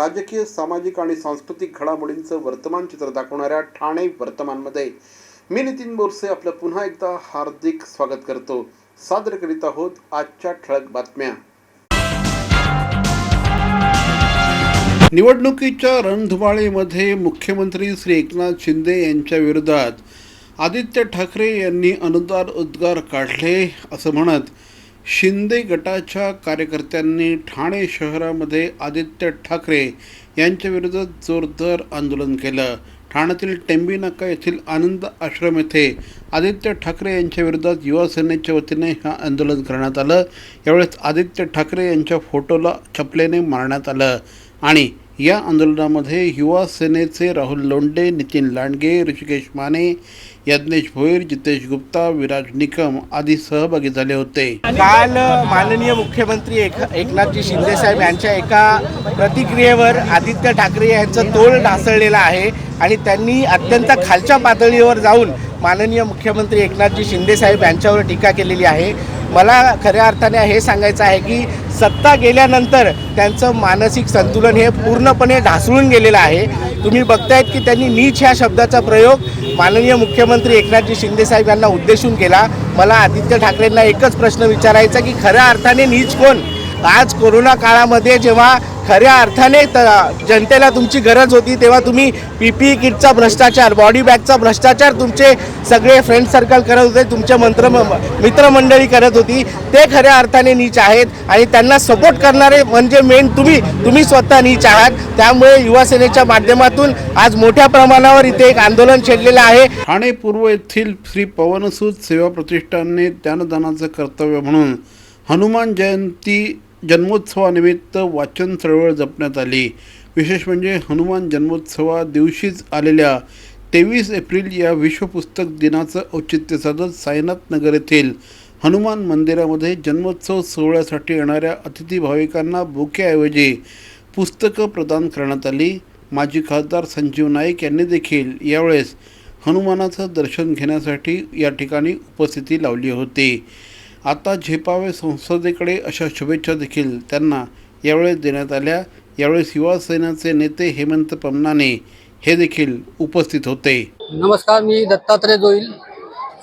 राजकीय सामाजिक आणि सांस्कृतिक घडामोडींचं वर्तमान चित्र दाखवणाऱ्या ठाणे वर्तमानमध्ये मी नितीन बोरसे आपलं पुन्हा एकदा हार्दिक स्वागत करतो. सादर करीत आहोत आजच्या ठळक बातम्या. निवडणुकीच्या रणधुमाळीमध्ये मुख्यमंत्री श्री एकनाथ शिंदे यांच्या विरोधात आदित्य ठाकरे यांनी अनुदान उद्गार काढले असं म्हणत शिंदे गटाच्या कार्यकर्त्यांनी ठाणे शहरामध्ये आदित्य ठाकरे यांच्या जोरदार आंदोलन केलं. ठाण्यातील टेंबी नाका येथील आनंद आश्रम येथे आदित्य ठाकरे यांच्या विरोधात युवा सेनेच्या वतीने हे आंदोलन करण्यात आलं. यावेळेस आदित्य ठाकरे यांच्या फोटोला चपलेने मारण्यात आलं आणि या आंदोलनामध्ये युवा सेनेचे राहुल लोंडे नितीन लांडगे ऋषिकेश माने यज्ञेश भोईर जितेश गुप्ता विराज निकम आदी सहभागी झाले होते. काल माननीय मुख्यमंत्री एक एकनाथजी शिंदे साहेब यांच्या एका प्रतिक्रियेवर आदित्य ठाकरे यांचं तोल ढासळलेलं आहे आणि त्यांनी अत्यंत खालच्या पातळीवर जाऊन माननीय मुख्यमंत्री एकनाथजी शिंदे साहेब यांच्यावर टीका केलेली आहे. मला खऱ्या अर्थाने हे सांगायचं आहे की सत्ता गेल्यानंतर त्यांचं मानसिक संतुलन हे पूर्णपणे ढासळून गेलेलं आहे. तुम्ही बघतायत की त्यांनी नीच ह्या शब्दाचा प्रयोग माननीय मुख्यमंत्री एकनाथजी शिंदेसाहेब यांना उद्देशून केला. मला आदित्य ठाकरेंना एकच प्रश्न विचारायचा की खऱ्या अर्थाने नीच कोण? आज कोरोना काळामध्ये जेव्हा खऱ्या अर्थाने जनतेला तुमची गरज होती तेव्हा तुम्ही पी पी किटचा भ्रष्टाचार बॉडी बॅगचा भ्रष्टाचार तुमचे सगळे फ्रेंड सर्कल करत होते तुमचे मंत्र मित्रमंडळी करत होती. ते खऱ्या अर्थाने नीच आहेत आणि त्यांना सपोर्ट करणारे म्हणजे मेन तुम्ही तुम्ही स्वतः नीच आहात. त्यामुळे युवासेनेच्या माध्यमातून आज मोठ्या प्रमाणावर इथे एक आंदोलन छेडलेलं आहे. ठाणे पूर्व येथील श्री पवनसूत सेवा प्रतिष्ठानने ज्ञानदानाचं कर्तव्य म्हणून हनुमान जयंती जन्मोत्सवानिमित्त वाचन चळवळ जपण्यात आली. विशेष म्हणजे हनुमान जन्मोत्सवा दिवशीच आलेल्या तेवीस एप्रिल या विश्व पुस्तक दिनाचं औचित्य साधत साईनाथ नगर येथील हनुमान मंदिरामध्ये जन्मोत्सव सोहळ्यासाठी येणाऱ्या अतिथी भाविकांना बुकेऐवजी पुस्तकं प्रदान करण्यात आली. माजी खासदार संजीव नाईक यांनी देखील यावेळेस हनुमानाचं दर्शन घेण्यासाठी या ठिकाणी उपस्थिती लावली होती. आता झेपावे संसदेकडे अशा शुभेच्छा देखील त्यांना यावेळेस देण्यात आल्या. यावेळेस युवासेनाचे नेते हेमंत पमनाने हे देखील उपस्थित होते. नमस्कार मी दत्तात्रय जोईल.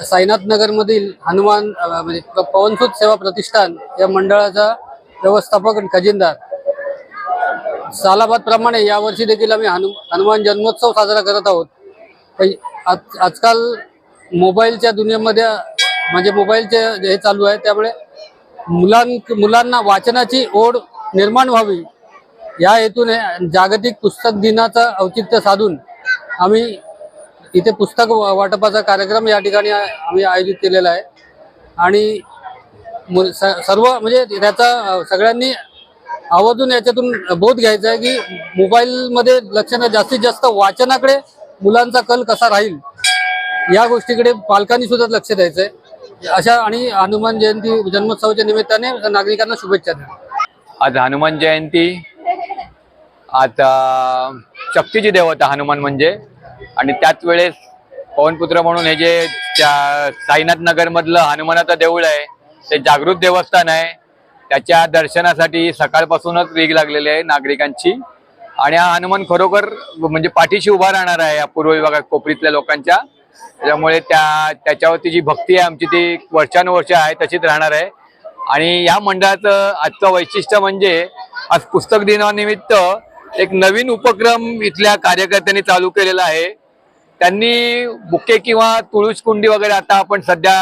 साईनाथ नगरमधील हनुमान म्हणजे प- पवनसूत सेवा प्रतिष्ठान या मंडळाचा व्यवस्थापक आणि खजिनदार. सालाबाद प्रमाणे यावर्षी देखील आम्ही हनु हनुमान जन्मोत्सव साजरा करत आहोत. आज आजकाल मोबाईलच्या दुनियेमध्ये म्हणजे मोबाईलचे हे चालू आहे त्यामुळे मुलां मुलांना वाचनाची ओढ निर्माण व्हावी. या हेतूने जागतिक पुस्तक दिनाचं औचित्य साधून आम्ही इथे पुस्तक वा- वाटपाचा कार्यक्रम या ठिकाणी आम्ही आयोजित केलेला आहे. आणि मु- स- सर्व म्हणजे त्याचा सगळ्यांनी आवर्जून याच्यातून बोध घ्यायचा आहे की मोबाईलमध्ये लक्ष न जास्तीत जास्त वाचनाकडे मुलांचा कल कसा राहील या गोष्टीकडे पालकांनी सुद्धा लक्ष द्यायचं आहे अशा आणि हनुमान जयंती जन्मोत्सवाच्या निमित्ताने नागरिकांना शुभेच्छा द्या आज हनुमान जयंती. आता शक्तीची देवता हनुमान म्हणजे. आणि त्याच वेळेस पवनपुत्र म्हणून हे जे त्या साईनाथ नगर मधलं हनुमानाचं देऊळ आहे ते जागृत देवस्थान आहे. त्याच्या दर्शनासाठी सकाळपासूनच वेग लागलेली आहे नागरिकांची. आणि हा हनुमान खरोखर म्हणजे पाठीशी उभा राहणार आहे या पूर्व विभागात कोपरीतल्या लोकांच्या. त्यामुळे त्या त्याच्यावरती जी भक्ती आहे आमची ती वर्षानुवर्ष आहे तशीच राहणार आहे. आणि या मंडळाचं आजचं वैशिष्ट्य म्हणजे आज पुस्तक दिनानिमित्त एक नवीन उपक्रम इथल्या कार्यकर्त्यांनी चालू केलेला आहे. त्यांनी बुके किंवा तुळूस कुंडी वगैरे आता आपण सध्या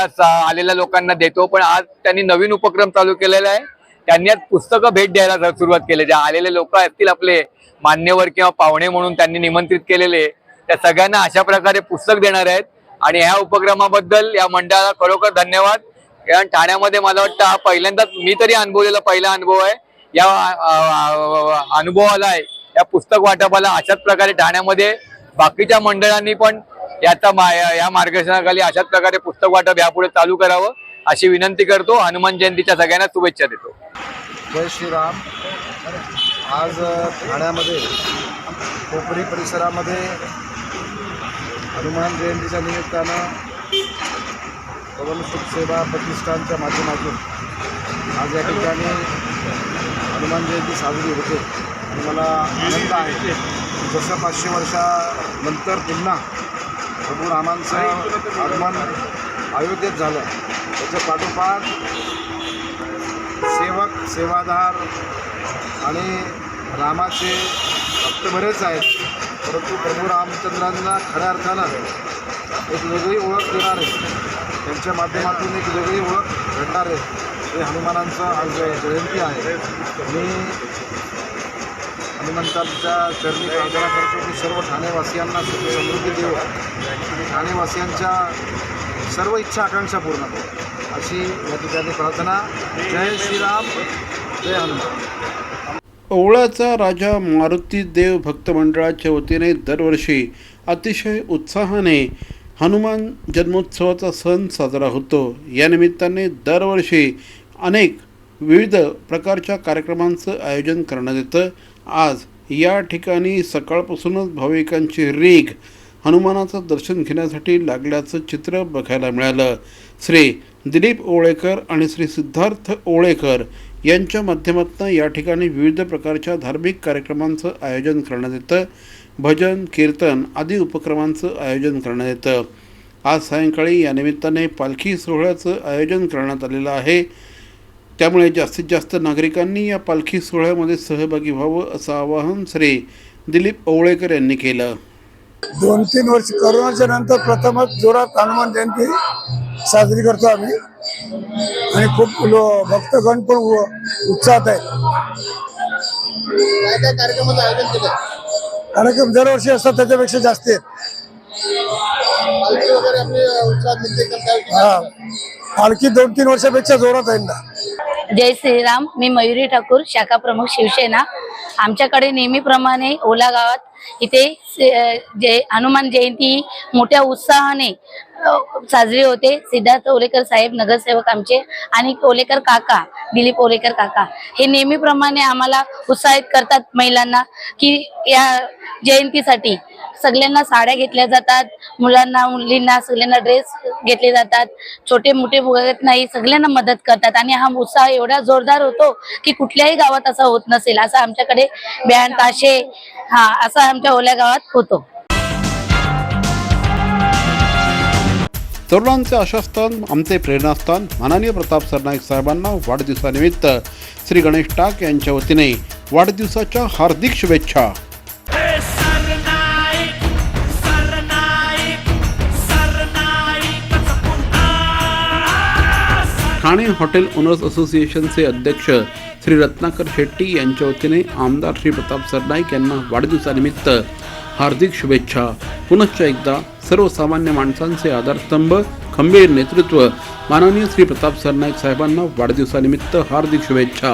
आलेल्या लोकांना देतो पण आज त्यांनी नवीन उपक्रम चालू केलेला आहे. त्यांनी आज पुस्तकं भेट द्यायला सुरुवात केली. जे आलेले लोक असतील आपले मान्यवर किंवा पाहुणे म्हणून त्यांनी निमंत्रित केलेले. त्या सगळ्यांना अशा प्रकारे पुस्तक देणार आहेत. आणि ह्या उपक्रमाबद्दल या मंडळाला खरोखर धन्यवाद. कारण ठाण्यामध्ये मला वाटतं हा पहिल्यांदाच मी तरी अनुभवलेला पहिला अनुभव आहे. या अनुभवाला आहे. या पुस्तक वाटपाला अशाच प्रकारे ठाण्यामध्ये बाकीच्या मंडळांनी पण याचा मा- या मार्गदर्शनाखाली अशाच प्रकारे पुस्तक वाटप यापुढे चालू करावं अशी विनंती करतो. हनुमान जयंतीच्या सगळ्यांना शुभेच्छा देतो. जय श्रीराम. आज ठाण्यामध्ये कोपरी परिसरामध्ये हनुमान जयंतीच्या निमित्तानं पवन सुखसेवा प्रतिष्ठानच्या माध्यमातून आज या ठिकाणी हनुमान जयंती साजरी होते. आणि मला आनंद आहे जसं पाचशे वर्षानंतर पुन्हा प्रभू रामांचं आगमन अयोध्येत झालं. त्याच्या पाठोपाठ सेवक सेवादार आणि रामाचे भक्त बरेच आहेत. परंतु प्रभू रामचंद्रांना खऱ्या अर्थानं एक वेगळी ओळख देणार आहे त्यांच्या माध्यमातून एक वेगळी ओळख घडणार आहे हे हनुमानांचं आज जयंती आहे. मी हनुमंतांच्या चरणी प्रार्थना करतो की सर्व ठाणेवासियांना सुख समृद्धी देऊ आणि ठाणेवासियांच्या सर्व इच्छा आकांक्षा पूर्ण करू. अशी या ठिकाणी प्रार्थना. जय श्रीराम. जय हनुमान. ओवळाचा राजा मारुती देव भक्त मंडळाच्या वतीने दरवर्षी अतिशय उत्साहाने हनुमान जन्मोत्सवाचा सण साजरा होतो. या निमित्ताने दरवर्षी अनेक विविध प्रकारच्या कार्यक्रमांचं आयोजन करण्यात येतं. आज या ठिकाणी सकाळपासूनच भाविकांची रीघ हनुमानाचं दर्शन घेण्यासाठी लागल्याचं चित्र बघायला मिळालं. श्री दिलीप ओळेकर आणि श्री सिद्धार्थ ओळेकर यांच्या माध्यमातून या ठिकाणी विविध प्रकारच्या धार्मिक कार्यक्रमांचं आयोजन करण्यात येतं. भजन कीर्तन आदी उपक्रमांचं आयोजन करण्यात येतं. आज सायंकाळी या निमित्ताने पालखी सोहळ्याचं आयोजन करण्यात आलेलं आहे. त्यामुळे जास्तीत जास्त नागरिकांनी या पालखी सोहळ्यामध्ये सहभागी व्हावं असं आवाहन श्री दिलीप ओवळेकर यांनी केलं. दोन तीन वर्ष करोनाच्या नंतर प्रथमच जोरात हनुमान जयंती साजरी करतो आम्ही. आणि खूप लो- भक्तगण पण उत्साहात आहेत. काय काय कार्यक्रमाचं आयोजन केलं? कार्यक्रम दरवर्षी असतात त्याच्यापेक्षा जास्त आहेत. हा. पालखी दोन तीन वर्षापेक्षा जोरात आहे ना. जय श्रीराम मी मयुरी ठाकूर शाखा प्रमुख शिवसेना. आमच्याकडे नेहमीप्रमाणे ओला गावात इथे से- जय हनुमान जयंती मोठ्या उत्साहाने साजरी होते. सिद्धार्थ ओलेकर साहेब नगरसेवक आमचे आणि ओलेकर काका दिलीप ओलेकर काका. हे नेहमीप्रमाणे आम्हाला उत्साहित करतात महिलांना की या जयंतीसाठी सगळ्यांना साड्या घेतल्या जातात. मुलांना मुलींना सगळ्यांना ड्रेस घेतले जातात. छोटे मोठे बघत नाही सगळ्यांना मदत करतात. आणि हा उत्साह एवढा जोरदार होतो की कुठल्याही गावात असा होत नसेल. असा आमच्याकडे बँड ताशे हा असा आमच्या ओल्या गावात होतो. तरुणांचे आशास्थान आमचे प्रेरणास्थान. माननीय प्रताप सरनाईक साहेबांना वाढदिवसानिमित्त श्री गणेश टाक यांच्या वतीने वाढदिवसाच्या हार्दिक शुभेच्छा. ठाणे हॉटेल ओनर्स असोसिएशनचे अध्यक्ष श्री रत्नाकर शेट्टी यांच्या वतीने आमदार श्री प्रताप सरनाईक यांना वाढदिवसानिमित्त हार्दिक शुभेच्छा. पुनश्च एकदा सर्वसामान्य माणसांचे आधारस्तंभ खंबीर नेतृत्व माननीय श्री प्रताप सरनाईक साहेबांना वाढदिवसानिमित्त हार्दिक शुभेच्छा.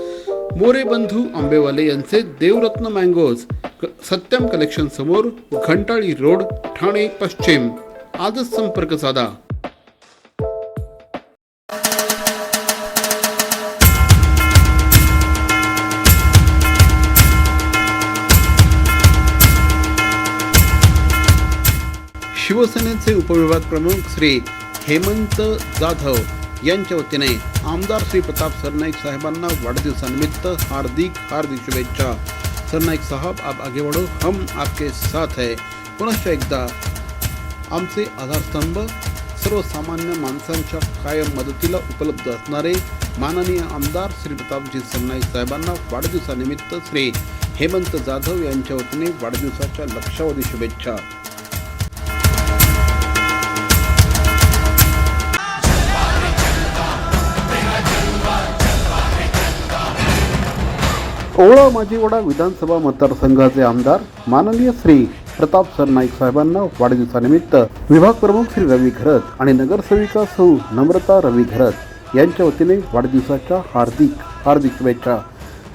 मोरे बंधू आंबेवाले यांचे देवरत्न मँगोज क- सत्यम कलेक्शन समोर घंटाळी रोड ठाणे पश्चिम. आजच संपर्क साधा. शिवसेनेचे उपविभाग प्रमुख श्री हेमंत जाधव यांच्या वतीने आमदार श्री प्रताप सरनाईक साहेबांना वाढदिवसानिमित्त हार्दिक हार्दिक शुभेच्छा. सरनाईक साहब आप आगे बढ़ो. हम आपके साथ है. पुनश्च एकदा आमचे आधारस्तंभ सर्वसामान्य माणसांच्या कायम मदतीला उपलब्ध असणारे माननीय आमदार श्री प्रतापजी सरनाईक साहेबांना वाढदिवसानिमित्त श्री हेमंत जाधव यांच्या वतीने वाढदिवसाच्या लक्षावधी शुभेच्छा. ओवळा माजीवडा विधानसभा मतदारसंघाचे आमदार माननीय श्री प्रताप सरनाईक साहेबांना वाढदिवसानिमित्त विभाग प्रमुख श्री रवी घरत आणि नगरसेविका सौ नम्रता रवी घरत यांच्या वतीने वाढदिवसाच्या हार्दिक हार्दिक शुभेच्छा.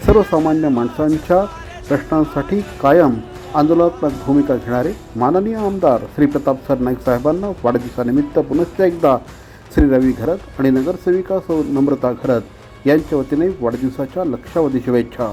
सर्वसामान्य माणसांच्या प्रश्नांसाठी कायम आंदोलनात्मक भूमिका घेणारे माननीय आमदार श्री प्रताप सरनाईक साहेबांना वाढदिवसानिमित्त पुनश्च एकदा श्री रवी घरत आणि नगरसेविका सौ नम्रता घरत यांच्या वतीने वाढदिवसाच्या लक्षावधी शुभेच्छा.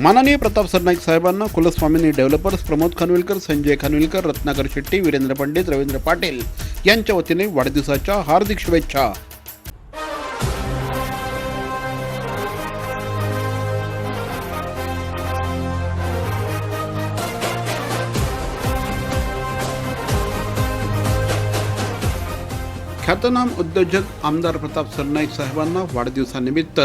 माननीय प्रताप सरनाईक साहेबांना कुलस्वामींनी डेव्हलपर्स प्रमोद खानविलकर संजय खानविलकर रत्नाकर शेट्टी वीरेंद्र पंडित रवींद्र पाटील यांच्या वतीने वाढदिवसाच्या हार्दिक शुभेच्छा. ख्यातनाम उद्योजक आमदार प्रताप सरनाईक साहेबांना वाढदिवसानिमित्त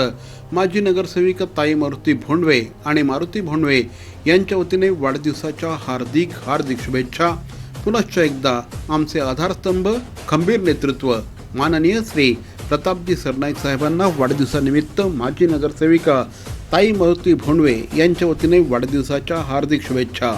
माजी नगरसेविका ताई मारुती भोंडवे आणि मारुती भोंडवे यांच्या वतीने वाढदिवसाच्या हार्दिक हार्दिक शुभेच्छा. पुनश्च एकदा आमचे आधारस्तंभ खंबीर नेतृत्व माननीय श्री प्रतापजी सरनाईक साहेबांना वाढदिवसानिमित्त माजी नगरसेविका ताई मारुती भोंडवे यांच्या वतीने वाढदिवसाच्या हार्दिक शुभेच्छा.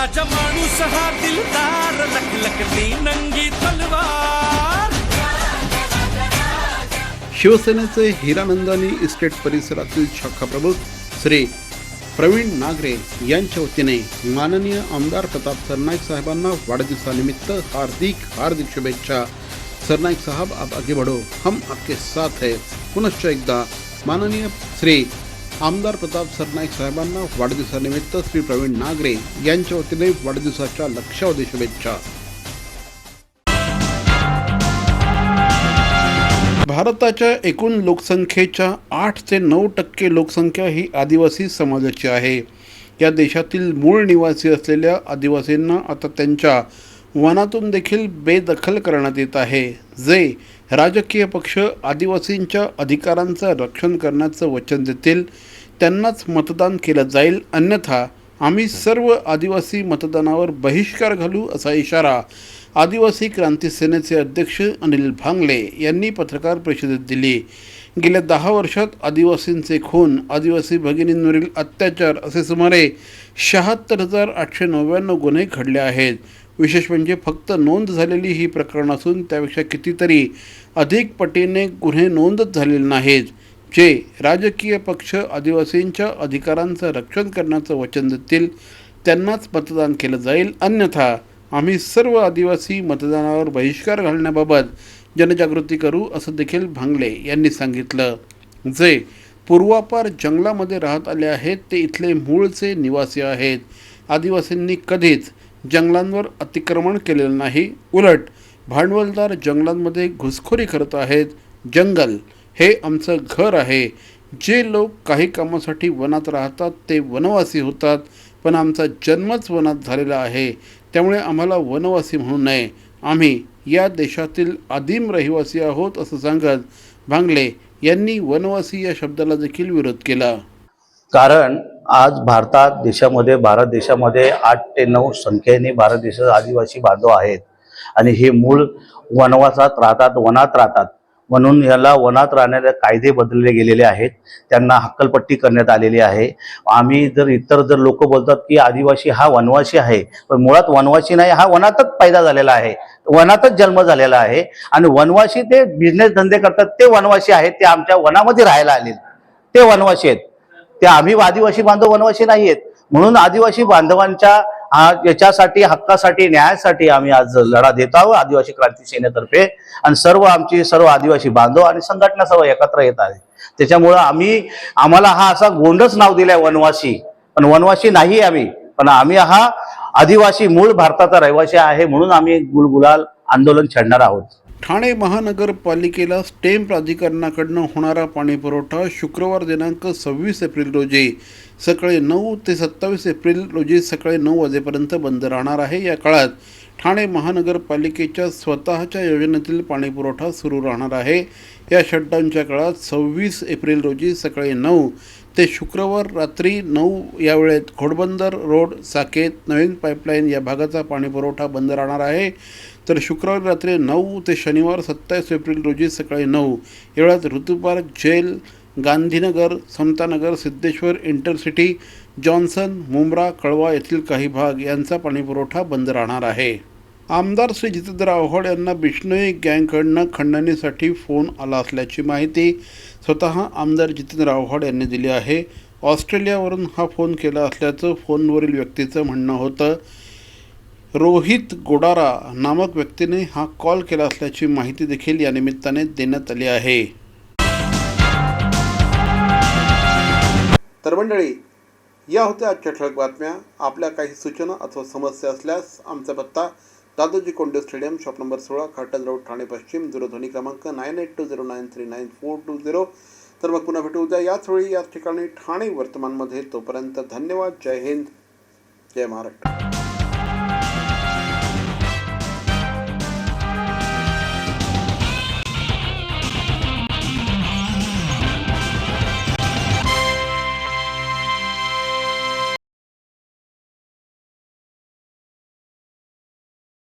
राजा माणूस हा दिलदार लखलखती नंगी तलवार. शिवसेनेचे हिरानंदानी इस्टेट परिसरातील शाखाप्रमुख श्री प्रवीण नागरे यांच्या वतीने माननीय आमदार प्रताप सरनाईक साहेबांना वाढदिवसानिमित्त हार्दिक हार्दिक शुभेच्छा. सरनाईक साहब आप आगे बढ़ो. हम आपके साथ है. पुनश्च एकदा माननीय श्री आमदार प्रताप सरनाईक साहेबांना वाढदिवसानिमित्त श्री प्रवीण नागरे यांच्या वतीने वाढदिवसाच्या लक्षावधी शुभेच्छा. भारताच्या एकूण लोकसंख्येच्या आठ ते नऊ टक्के लोकसंख्या ही आदिवासी समाजाची आहे. या देशातील मूळ निवासी असलेल्या आदिवासींना आता त्यांच्या वनातून देखील बेदखल करण्यात येत आहे. जे राजकीय पक्ष आदिवासींच्या अधिकारांचं रक्षण करण्याचं वचन देतील त्यांनाच मतदान केलं जाईल. अन्यथा आम्ही सर्व आदिवासी मतदानावर बहिष्कार घालू असा इशारा आदिवासी क्रांती सेनेचे अध्यक्ष अनिल भांगले यांनी पत्रकार परिषदेत दिली. गेल्या दहा वर्षात आदिवासींचे खून आदिवासी भगिनींवरील अत्याचार असे सुमारे शहात्तर हजार आठशे नव्याण्णव गुन्हे घडले आहेत. विशेष म्हणजे फक्त नोंद झालेली ही प्रकरणं असून त्यापेक्षा कितीतरी अधिक पटीने गुन्हे नोंदच झालेले नाहीत जे राजकीय पक्ष आदिवासींच्या अधिकारांचं रक्षण करण्याचं वचन देतील त्यांनाच मतदान केलं जाईल. अन्यथा आम्ही सर्व आदिवासी मतदानावर बहिष्कार घालण्याबाबत जनजागृती करू असं देखील भांगले यांनी सांगितलं. जे पूर्वापार जंगलामध्ये राहत आले आहेत ते इथले मूळचे निवासी आहेत. आदिवासींनी कधीच जंगलांवर अतिक्रमण केलेलं नाही. उलट भांडवलदार जंगलांमध्ये घुसखोरी करत आहेत. जंगल हे आमचं घर आहे. जे लोक काही कामासाठी वनात राहतात ते वनवासी होतात. पण आमचा जन्मच वनात झालेला आहे. त्यामुळे आम्हाला वनवासी म्हणू नये. आम्ही या देशातील आदिम रहिवासी आहोत असं सांगत भांगले यांनी वनवासी या शब्दाला देखील विरोध केला. कारण आज भारतात देशामध्ये भारत देशामध्ये आठ ते नऊ संख्येने भारत देशात आदिवासी बांधव आहेत. आणि हे मूळ वनवासात राहतात वनात राहतात. म्हणून याला वनात राहणारे कायदे बदलले गेलेले आहेत. त्यांना हक्कलपट्टी करण्यात आलेली आहे. आम्ही जर इतर जर लोक बोलतात की आदिवासी हा वनवासी आहे पण मुळात वनवासी नाही हा वनातच पैदा झालेला आहे. वनातच जन्म झालेला आहे. आणि वनवासी ते बिझनेस धंदे करतात ते वनवासी आहेत ते आमच्या वनामध्ये राहायला आले ते वनवासी आहेत. ते आम्ही आदिवासी बांधव वनवासी नाही आहेत म्हणून आदिवासी बांधवांच्या याच्यासाठी हक्कासाठी न्यायासाठी आम्ही आज लढा देत आहोत आदिवासी क्रांती सेनेतर्फे. आणि सर्व आमची सर्व आदिवासी बांधव आणि संघटना सर्व एकत्र येत आहे त्याच्यामुळं आम्ही आम्हाला हा असा गोंडच नाव दिलाय वनवासी. पण वनवासी नाही आम्ही. पण आम्ही हा आदिवासी मूळ भारताचा रहिवासी आहे म्हणून आम्ही गुलगुलाल आंदोलन छेडणार आहोत. ठाणे महानगरपालिकेला स्टेम प्राधिकरणाकडनं होणारा पाणीपुरवठा शुक्रवार दिनांक सव्वीस एप्रिल रोजी सकाळी नऊ ते सत्तावीस एप्रिल रोजी सकाळी नऊ वाजेपर्यंत बंद राहणार आहे. या काळात ठाणे महानगरपालिकेच्या स्वतःच्या योजनेतील पाणीपुरवठा सुरू राहणार आहे. या शटडाऊनच्या काळात सव्वीस एप्रिल रोजी सकाळी नऊ ते शुक्रवार रात्री नऊ या वेळेत घोडबंदर रोड साकेत नवीन पाईपलाईन या भागाचा पाणीपुरवठा बंद राहणार आहे. तर शुक्रवारी रात्री नऊ ते शनिवार सत्तावीस एप्रिल रोजी सकाळी नऊ या वेळात Rutupark jail Gandhinagar Samatanagar Siddheshwar intercity Johnson Mumbra Kalwa येथील काही भाग यांचा पाणीपुरवठा बंद राहणार आहे. आमदार श्री जितेंद्र आव्हाड यांना बिष्णोई गँगकडनं खंडणीसाठी फोन आला असल्याची माहिती स्वतः आमदार जितेंद्र आव्हाड यांनी दिली आहे. ऑस्ट्रेलियावरून हा फोन केला असल्याचं फोनवरील व्यक्तीचं म्हणणं होतं. रोहित गोडारा नामक व्यक्तीने हा कॉल केला असल्याची माहिती देखील या निमित्ताने देण्यात आली आहे. तर मंडळी या होत्या आजच्या ठळक बातम्या. आपल्या काही सूचना अथवा समस्या असल्यास आमचा पत्ता Dadoji Konde stadium shop number सोळा खाटल रोड ठाणे पश्चिम दूरध्वनी क्रमांक nine eight two zero nine three nine four two zero. तर मग पुन्हा भेटू उद्या. याच वेळी याच ठिकाणी ठाणे वर्तमानमध्ये तोपर्यंत धन्यवाद. जय हिंद. जय महाराष्ट्र.